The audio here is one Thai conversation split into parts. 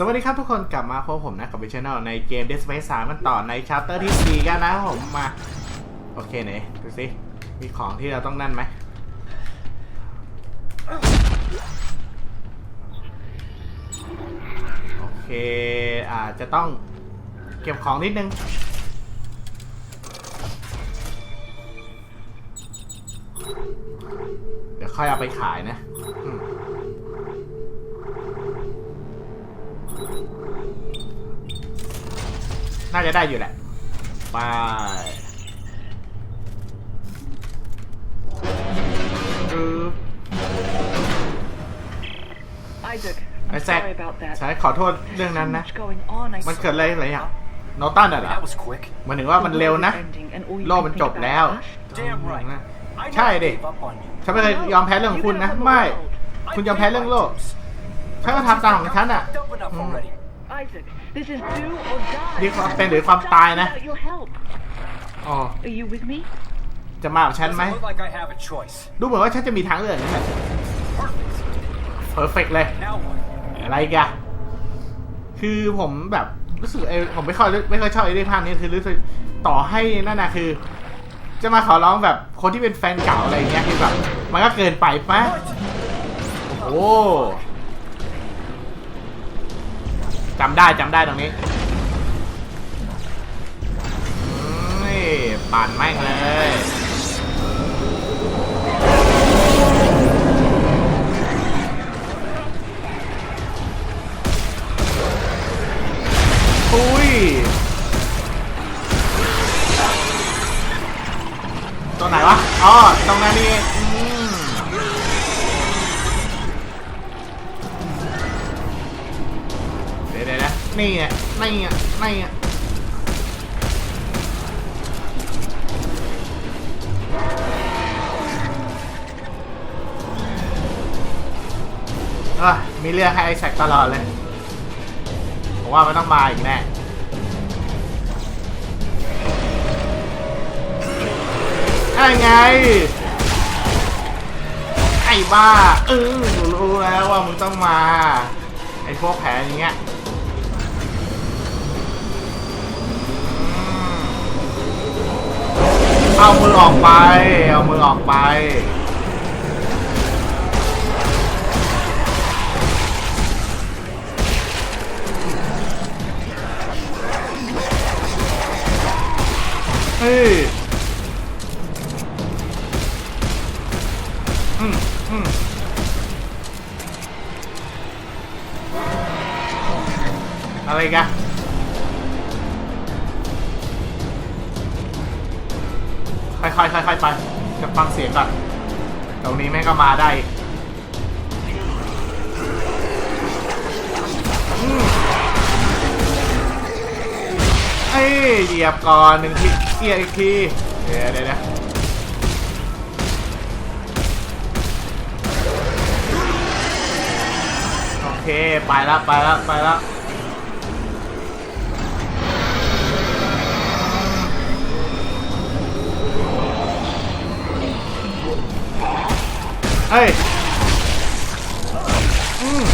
สวัสดีครับทุกคนกลับมาพบผมนะกับวิชแนลในเกม Dead Space 3กันต่อในช a ปเตอร์ที่ 4 กันนะครับผมมา โอเคไหนดูสิ มีของที่เราต้องนั่นไหมโอเคอาจจะต้องเก็บของนิดนึง เดี๋ยวค่อยเอาไปขายนะ น่าจะได้อยู่แหละ ไปปึ๊บ Isaac, ไอ้ I'm แซก sorry about that. ฉันขอโทษเรื่องนั้น So นะ much going on, I มัน saw. เกิดอะไรหลายอย่างโนตันอะเหรอ That was quick. หมันถึงว่ามันเร็วนะ Ending, and all you โลก can มัน think จบ about แล้ว is us. Damn right. I ใช่ never ดิ gave up on you. ฉันไม่เคยยอมแพ้เรื่องของคุณนะ ไม่ คุณยอมแพ้เรื่องโลกฉันก็ทำตามของฉันอะ Fucked up enough already. Isaac, this is do or die. นี่ความเป็นหรือความตายนะ Without your help. อ๋อ Are you with me? จะมากับฉันไหม Doesn't look like I have a choice. ดูเหมือนว่าฉันจะมีทางเลือกนั่นแหละ Perfect. เพอร์เฟกเลย Now what? อะไรกันคือผมแบบรู้สึกไอ้ผมไม่ค่อยไม่ค่อยชอบไอ้เรื่องภาพนี้คือรู้สึกต่อให้นั่นนะคือ จะมาขอร้องแบบคนที่เป็นแฟนเก่าอะไรเงี้ยคือแบบมันก็เกินไปปะโอ้ จำได้จำได้ตรงนี้นี่ปั่นแม่งเลย ไงนี่ไงนี่ไงเออมีเรื่องให้ไอแซคตลอดเลย ผมว่ามันต้องมาอีกแน่ไอ้ไง ไอ้บ้า เออรู้แล้วว่ามึงต้องมา ไอ้พวกแผลอย่างเงี้ยอืม เอามือออกไป เอามือออกไป เฮ้ย ก็มาได้อีกอืมเอ้ยเหยียบก่อนหนึ่งทีเกียร์อีกทีเดี๋ยวเดี๋ยวเดี๋ยวโอเค ไปแล้วไปแล้วไปแล้ว เฮ้ยอืม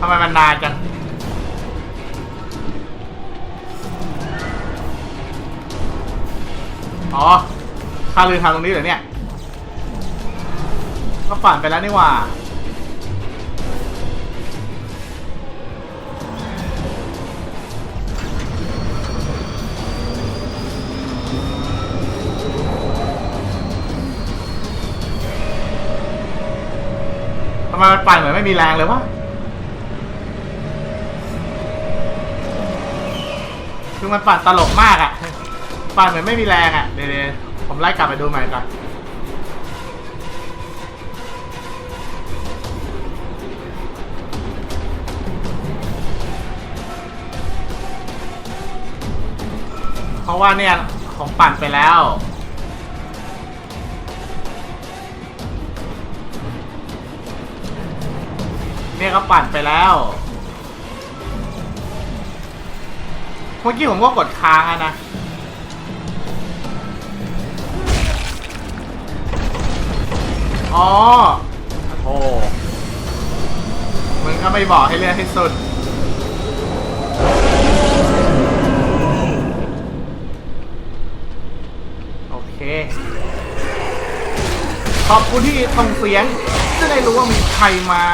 ทำไมมันนานจังอ๋อข้าลืมทางตรงนี้เหรอเนี่ย ก็ฝันไปแล้วนี่หว่า ไมมันปั่นเหมือนไม่มีแรงเลยวะคือมันปั่นตลกมากอะ่ะปั่นเหมือนไม่มีแรงอะ่ะเดี๋ยวๆผมไล่กลับไปดูใหม่ก่อนเพราะว่าเนี่ยผมปั่นไปแล้ว เนี่ยก็ปั่นไปแล้วผมื่อกี้ผมก็กดค้างอะนะ อ๋อโอ้มึงก็ไม่บอกให้เลือกให้สุดโอเคขอบคุณที่ส่งเสียง จะได้รู้ว่ามีใครมา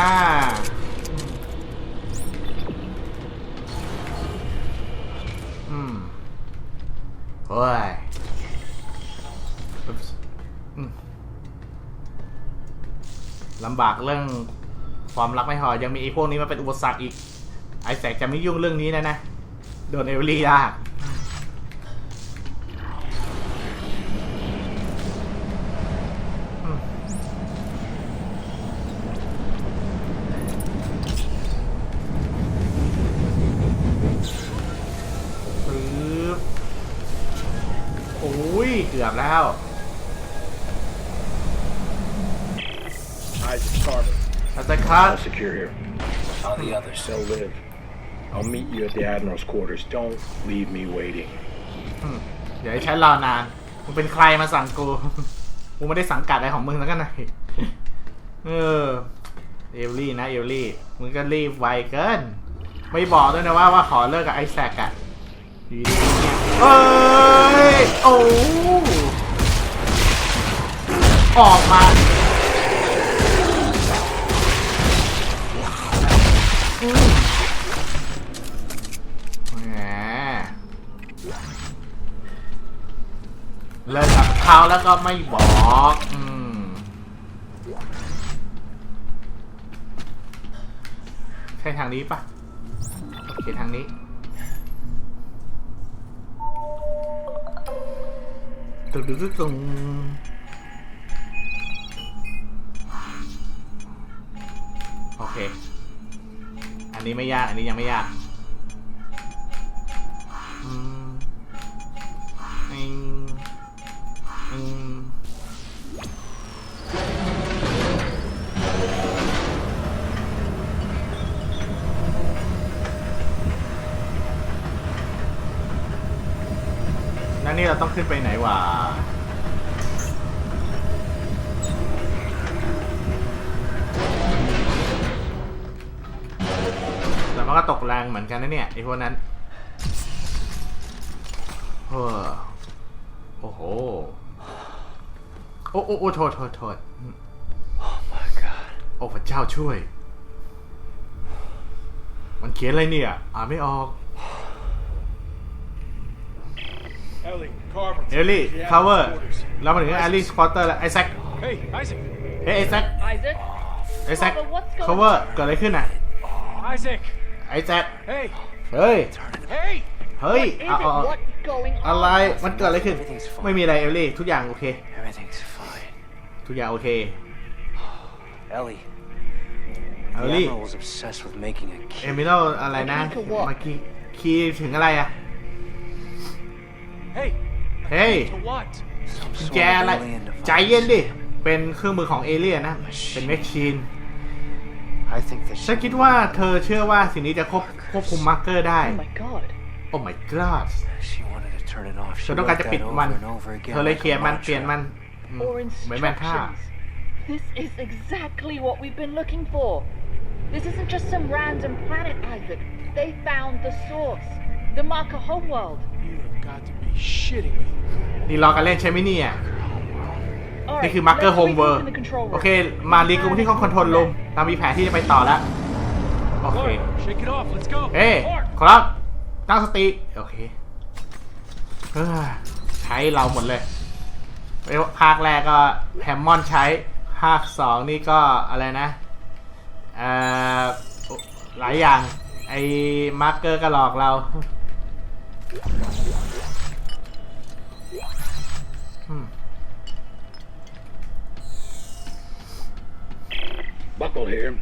เฮ้ยอุ๊บอืมลำบากเรื่องความรักไม่พอยังมีไอ้พวกนี้มาเป็นอุปสรรคอีก ไอ้แสกจะไม่ยุ่งเรื่องนี้นะนะ โดนเอเวอรี่ยากอืมปึ๊บโอ้ย เกือบ แล้ว Isaac Carver. อาจารย์ครับ All secure here. How the others? They'll live. I'll meet you at the Admiral's quarters. Don't leave me waiting. เดี๋ยวให้ฉันรอนาน มึงเป็นใครมาสั่งกู กูไม่ได้สังกัดอะไรของมึงแล้วกันนะเออ เอลลี่นะเอลลี่ มึงก็รีบไวเกิน ไม่บอกด้วยนะว่าว่าขอเลิกกับไอแซกอะอยู่ดีๆเนี่ยเอ้ย โอ้ ออกมาแหมเลิกกับเขาแล้วก็ไม่บอกอืมใช่ทางนี้ปะโอเคทางนี้ตึ๊ดตึ๊ดตึ๊ด เค อันนี้ไม่ยาก อันนี้ยังไม่ยากอืมอืมอืมแล้วนี่เราต้องขึ้นไปไหนวะ แต่มันก็ตกแรงเหมือนกันนะเนี่ยไอ้พวกนั้นเฮ้อโอ้โห โอ้โอ้โอ้โทษโทษโทษ Oh my god. โอ้พระเจ้าช่วย มันเขียนอะไรเนี่ย อ่านไม่ออก Ellie, Carver. เอลลี่คาเวอร์แล้วมาถึงแอลลี่สปอตเตอร์แล้วไอแซค Hey, Isaac. เฮ้ยไอแซค Isaac? ไอแซค Father, what's going คาเวอร์เกิดอะไรขึ้นอะ Isaac. ไอแซค Hey. เฮ้ย Hey. เฮ้ย Is เอา it เอาเอา what's going on? อะไร มันเกิดอะไรขึ้น Everything's fine. ไม่มีอะไรเอลลี่ ทุกอย่างโอเค Everything's fine. ทุกอย่างโอเค Ellie. เอล The ลี่ Admiral was obsessed with making a เอ key. มิโลอะไรนะ Key to what? เมื่อกี้คีย์ถึงอะไรอะ Hey. เฮ้ย To what? Some กุญ sort แจ of อะไร alien ใจ device. เย็นดิ เป็นเครื่องมือของเอเลี่ยนนะ เป็นแมชชีน I think that ฉันคิดว่าเธอเชื่อว่าสิ่งนี้จะควบควบคุมมาร์เกอร์ได้ Oh my god. โอ้ my god she wanted to turn it off. เธ She อต้อง wrote การจะ that ปิด over มัน and over again เธอเลย like a เขียนมัน mantra. เปลี่ยนมันอืม Or เหมือนแมนท่า instructions. This is exactly what we've been looking for. This isn't just some random planet, Isaac. They found the source. The marker homeworld. You have got to be shitting me. นี่รอกันเล่นใช่ไหมเนี่ย Alright, นี่คือมาร์เกอร์ let's โฮมเวิร์ regroup in the control room. โอเค มารีกูที่ห้องคอนโทรลรูมเรามีแผนที่จะไปต่อแล้ว โอเค Clark, shake it off. Let's go. เฮ้ย Clark. ครับตั้งสติ โอเคเฮ้ยใช้เราหมดเลย ภาคแรกก็แฮมมอนใช้ ภาคสองนี่ก็อะไรนะ เอ่อ หลายอย่าง ไอ้มาร์เกอร์ก็หลอกเรา Buckle here.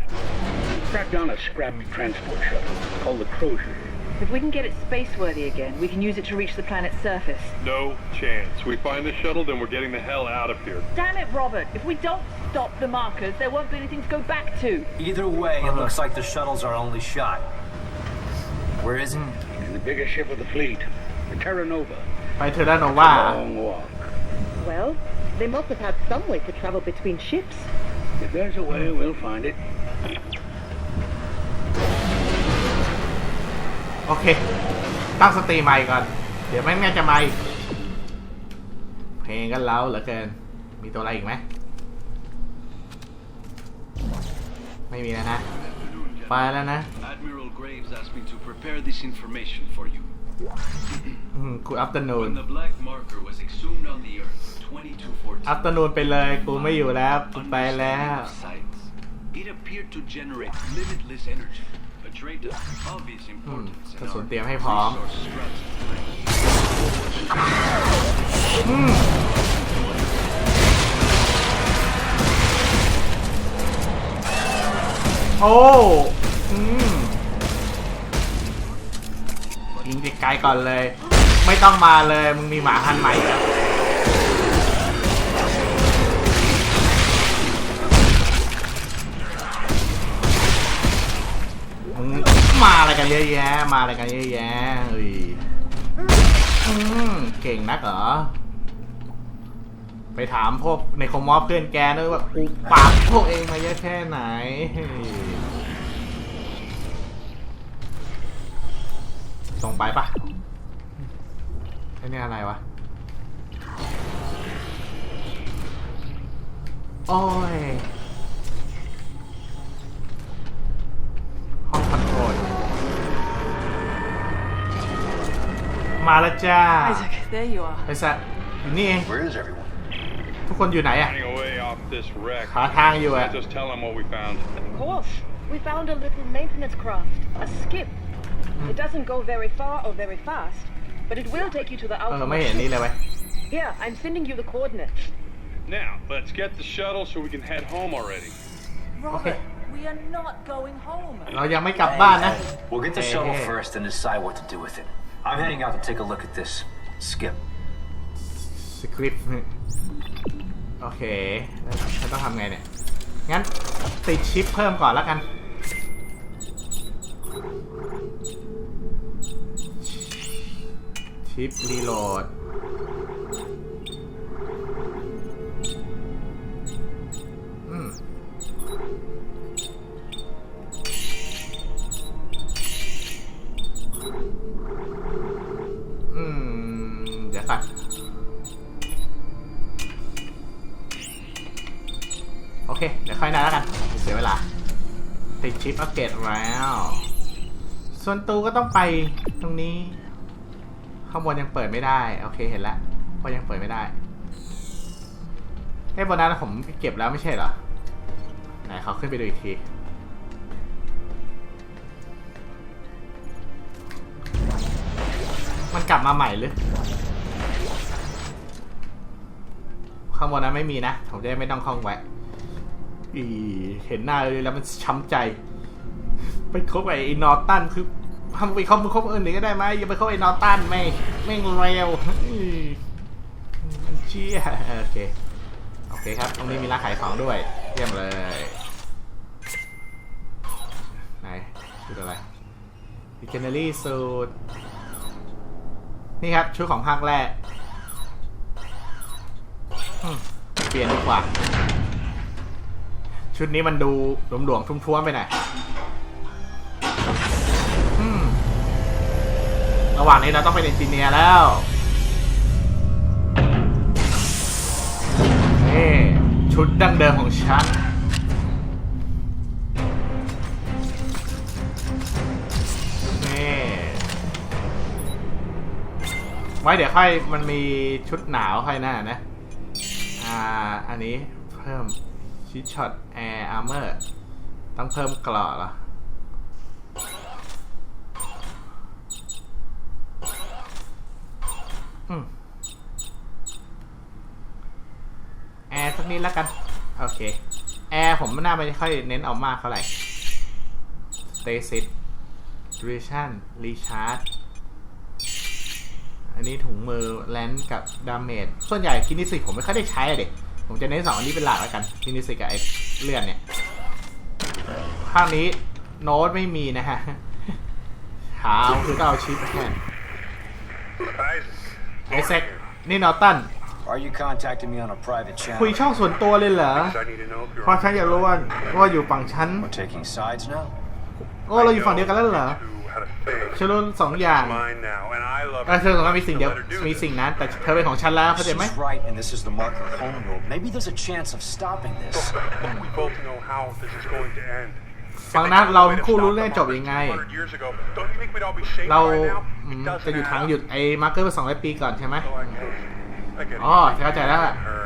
Crack down a scrappy transport shuttle called the Crozier. If we can get it spaceworthy again, we can use it to reach the planet's surface. No chance. We find the shuttle, then we're getting the hell out of here. Damn it, Robert. If we don't stop the markers, there won't be anything to go back to. Either way, it looks like the shuttle's our only shot. Where is it? In the biggest ship of the fleet, the Terra Nova. I a Long walk. Well, they must have had some way to travel between ships. If there's a way, we'll find it. โอเค ตั้งสตรีใหม่ก่อน เดี๋ยวไม่งั้นจะมาอีกเพลงกันแล้วเหลือเกิน มีตัวอะไรอีกไหม ไม่มีแล้วนะ ไปแล้วนะ Admiral Graves asked me to prepare this information for you. อืมกูอัปเตอร์นูน When the black marker was exhumed on the Earth, 2214, อัปเตอร์นูนไปเลยกูไม่อยู่แล้วกูไปแล้ว understanding of science, it appeared to generate limitless energy, a trait of obvious importance in กระสุน our เตรียมให้พร้อม resource strategy. โอ้อืมยิงไกลๆก่อนเลย ไม่ต้องมาเลย มึงมีหมาพันธุ์ใหม่แล้ว เยอะแยะ มาอะไรกันเยอะแยะเฮ้ยอืมเก่งนักเหรอ ไปถามพวกในคอมมอฟเพื่อนแกด้วยว่ากูปราบพวกเองมาเยอะแค่ไหนส่งไปปะไอ้นี่อะไรวะ โอ้ย มาแล้วจ้า Isaac, there you are. ไอ้สัตว์อยู่นี่เอง Where is everyone? ทุกคนอยู่ไหนอะ Running away off this wreck. หาทางอยู่อะ Just tell them what we found. Of course. We found a little maintenance craft, a skip. It doesn't go very far or very fast, but it will take you to the เออ ไม่ outer เห็นนี่เลยเว้ย Here, I'm sending you the coordinates. Now, let's get the shuttle so we can head home already. Robert, we are not going home. เรายังไม่กลับบ้านนะ We'll get the Hey, shuttle hey. first and decide what to do with it. I'm heading out to take a look at this. Skip. สคริปต์โอเคแล้วฉันต้องทำไงเนี่ย งั้นติดชิปเพิ่มก่อนแล้วกัน ชิปรีโหลด เค เดี๋ยวค่อยนะแล้วกันเสียเวลา ติดชิปอัปเกรดแล้ว ส่วนตูก็ต้องไปตรงนี้ ข้างบนยังเปิดไม่ได้ โอเคเห็นแล้วว่ายังเปิดไม่ได้เอ้บนนั้นผมเก็บแล้วไม่ใช่เหรอ ไหนเขาขึ้นไปดูอีกที มันกลับมาใหม่หรือข้างบนนั้นไม่มีนะ ผมจะได้ไม่ต้องคล้องแวะ อีเห็นหน้าเลยแล้วมันช้ำใจ ไปคบไอ้นอตันคือทำไปคบมือคบอื่นหนึ่งก็ได้ไหมอย่าไปคบไอ้นอตันไม่ไม่เร็วอีเชี่ยโอเคโอเคครับ ตรงนี้มีร้านขายของด้วยเยี่ยมเลยไหนชุดอะไร d i g e n e r y suit นี่ครับชุดของภาคแรกเปลี่ยนดีกว่า ชุดนี้มันดูหลวมๆทุ่มๆไปหน่อยอืมระหว่างนี้เราต้องเป็นเอนจิเนียร์แล้วนี่ชุดดั้งเดิมของฉัน นี่ ไว้เดี๋ยวค่อยมันมีชุดหนาวค่อยหน้านะ อ่า อันนี้เพิ่ม ชิช็อตแอร์อาร์เมอร์ต้องเพิ่มกราะเหรออืมแอร์สักนิดแล้วกัน โอเค แอร์ผมไม่น่าไม่ค่อยเน้นเอามากเท่าไหร่ Stasis Duration Recharge อันนี้ถุงมือแลนส์กับดาเมจส่วนใหญ่คินิสิผมไม่ค่อยได้ใช้อะเด็ก ผมจะเน้นสองอันนี้เป็นหลักแล้วกันคินิสิกกับไอ้เลื่อนเนี่ยข้างนี้โน้ตไม่มีนะฮะขาวคือก็เอาชิปแทน Isaac. ไอเซ็กนี่นอตัน Are you contacting me on a private คุย channel? ช่องส่วนตัวเลยเหรอ I need to know if you're เพราะฉันอยากรู้ว่าว่าอยู่ฝั่งฉัน We're taking sides now? โอ้เราอยู่ฝั่งเดียวกันแล้วเหรอ who had a thing. ฉันรู้สองอย่าง Mine now, and I love เออเธอสองคนมีสิ่งเดียวมีสิ่งนั้นแต่เธอเป็นของฉันแล้วเข้าใจไหม She's right, and this is the Marker home road. Maybe there's a chance of stopping this. We both know how this is going to end. ฟังนะเราทั้งคู่รู้เรื่องจบยังไง100 years ago. Don't you think we'd all be safe เรา by now? อืม It doesn't จะอยู่ทาง add หยุดไอ้มาร์เกอร์ไปสองร้อยปีก่อนใช่ไหม up. So I get- I get it. อ๋อเข้าใจแล้วล่ะ Her.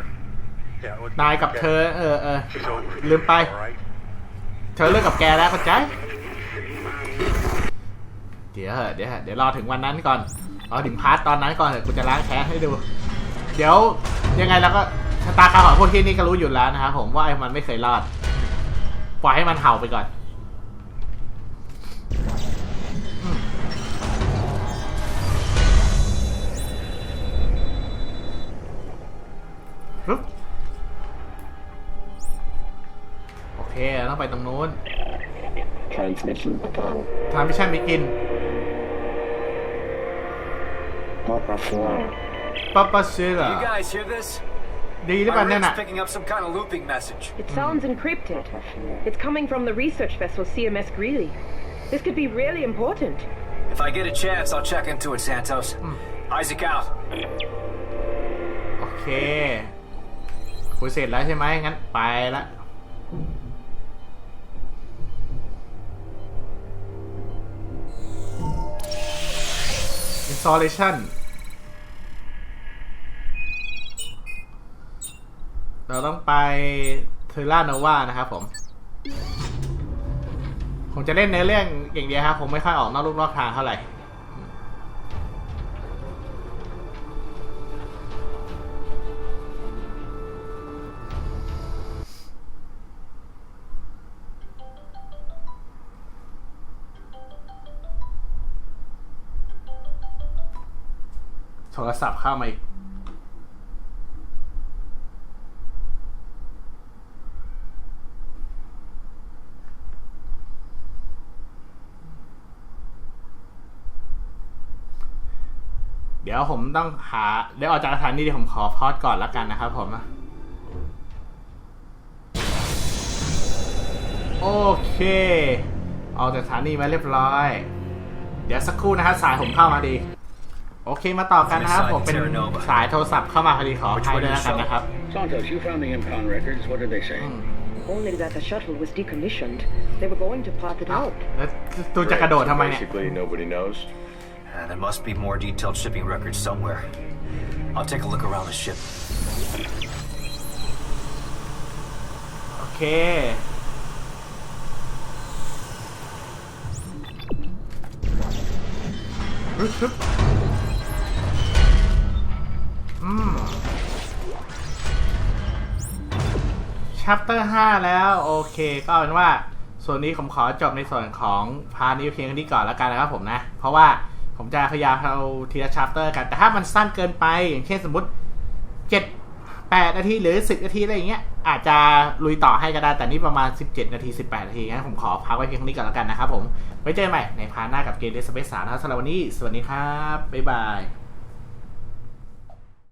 Yeah, look, นายกับ okay. เธอเออเออ She's over. ลืมไป All right? เธอเลิกกับแกแล้วเข้าใจ เดี๋ยวเหอะเดี๋ยวเหอะเดี๋ยวรอถึงวันนั้นก่อนรอถึงพาร์ทตอนนั้นก่อนเถอะกูจะล้างแค้นให้ดู เดี๋ยวยังไงเราก็ชะตากรรมของพวกที่นี่ก็รู้อยู่แล้วนะครับผมว่าไอ้มันไม่เคยรอด ปล่อยให้มันเห่าไปก่อนอืมปึ๊บโอเคเราต้องไปตรงนู้น Transmission. ทำมิชชั่นบิกิน Papa Four. ป๊อปปเชื่อ You guys hear this? ดีหรือเป My ล่าเนี่ย ring's น่ะ picking up some kind of looping message. It sounds encrypted. It's coming from the research vessel CMS Greeley. This could be really important. If I get a chance, I'll check into it, Santos. Isaac out. โอเคคุยเสร็จแล้วใช่ไหมงั้นไปละ Isolation เราต้องไปเทอร่าโนวานะครับผม ผมจะเล่นในเรื่องอย่างเดียวครับผมไม่ค่อยออกนอกลูกนอกทางเท่าไหร่ โทรศัพท์เข้ามาอีกเดี๋ยวผมต้องหา เดี๋ยวออกจากสถานีเดี๋ยวผมขอพอดก่อนล้วกันนะครับผมโอเคออกจากสถานีมาเรียบร้อย เดี๋ยวสักครู่นะฮะสายผมเข้ามาดี โอเคมาต่อกันนะครับ ผมเป็นสายโทรศัพท์เข้ามาพอดีขออภัยด้วยแล้วกันนะครับ Santos, you found the impound records. What did they say? Only that the shuttle was decommissioned. They were going to part it out. แล้วตูจะกระโดดทำไมเนี่ย Basically, nobody knows. Uh, there must be more detailed shipping records somewhere. I'll take a look around the ship. โอเครึบ รึบอืม chapter 5แล้วโอเค ก็เป็นว่าส่วนนี้ผมขอจบในส่วนของพาร์ทนี้เพียงนี้ก่อนแล้วกันนะครับผมนะ เพราะว่าผมจะพยายามเอาทีละ chapter กัน แต่ถ้ามันสั้นเกินไป อย่างเช่นสมมติ7 8นาทีหรือ10นาทีอะไรอย่างเงี้ยอาจจะลุยต่อให้ก็ได้ แต่นี่ประมาณ 17 นาที 18 นาทีงั้นผมขอพักไว้เพียงนี้ก่อนแล้วกันนะครับผม ไว้เจอกันใหม่ในพาร์ทหน้ากับเกมเดสเปซสามนะครับสำหรับวันนี้ สวัสดีครับ บ๊ายบาย